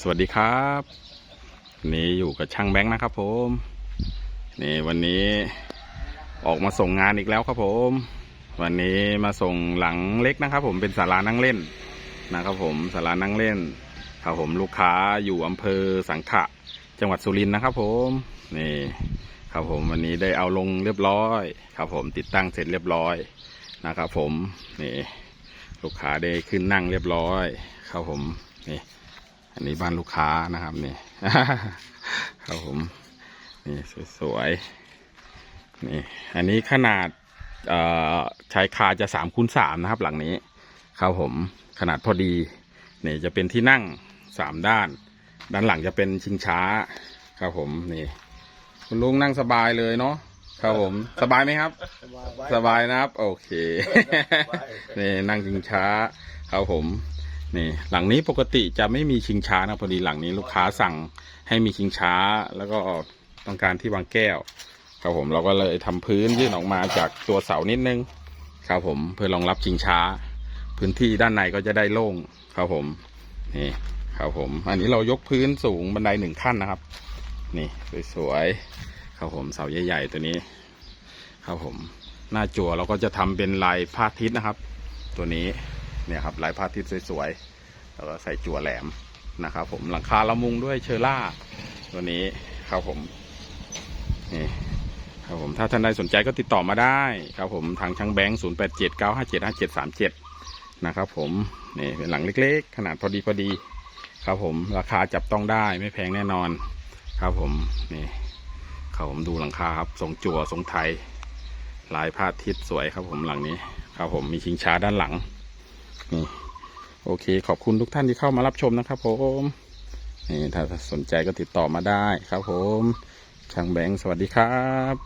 สวัสดีครับนี่อยู่กับช่างแบงค์นะครับผม นี่วันนี้ออกมาส่งงานอีกแล้วครับผม วันนี้มาส่งหลังเล็กนะครับ ผมเป็นศาลานั่งเล่นนะครับผมศาลานั่งเล่นครับผมลูกค้าอยู่อำเภอสังขะ จังหวัดสุรินทร์นะครับผมนี่ครับผมวันนี้ได้เอาลงเรียบร้อยครับผมติดตั้งเสร็จเรียบร้อยนะครับผมนี่ลูกค้าได้ขึ้นนั่งเรียบร้อยครับผมนี่ อันนี้บ้านลูกค้านะครับนี่ครับผมนี่สวยๆนี่อันนี้ขนาดเอ่อชายคาจะสามคูณสามนะครับ หลังนี้ครับผมขนาดพอดีนี่จะเป็นที่นั่งสามด้าน ด้านหลังจะเป็นชิงช้า ครับผมนี่ คุณลุงนั่งสบายเลยเนาะครับผมสบายไหมครับ สบายนะครับ โอเคนี่นั่งชิงช้า ครับผม นี่หลังนี้ปกติจะไม่มีชิงช้านะพอดีหลังนี้ลูกค้าสั่งให้มีชิงช้า แล้วก็ต้องการที่วางแก้ว ครับผมเราก็เลยทำพื้นยื่นออกมาจากตัวเสานิดนึง ครับผมเพื่อรองรับชิงช้า พื้นที่ด้านในก็จะได้โล่งครับผมนี่ครับผม อันนี้เรายกพื้นสูงบันไดหนึ่งขั้นนะครับ นี่สวยๆครับผมเสาใหญ่ๆตัวนี้ ครับผมหน้าจั่วเราก็จะทำเป็นลายพระอาทิตนะครับ ตัวนี้ เนี่ยครับลายพระอาทิตย์สวยๆแล้วก็ใส่จั่วแหลมนะครับ ผมหลังคาละมุงด้วยเชอร่าตัวนี้ครับผมนี่ครับผมถ้าท่านใดสนใจก็ติดต่อมาได้ครับผมทางช่างแบงค์ศูนย์แปดเจ็ดเก้าห้าเจ็ดห้าเจ็ดสามเจ็ดนะครับผมนี่เป็นหลังเล็กๆ ขนาดพอดีพอดีครับผมราคาจับต้องได้ไม่แพงแน่นอน ครับผมนี่ครับผมดูหลังคาครับทรงจั่วทรงไทยลายพระอาทิตย์สวยครับผมหลังนี้ ครับผมมีชิงช้าด้านหลัง นี่โอเค ขอบคุณทุกท่านที่เข้ามารับชมนะครับ ผมนี่ถ้าสนใจก็ติดต่อมาได้ครับ ผมช่างแบงค์สวัสดีครับ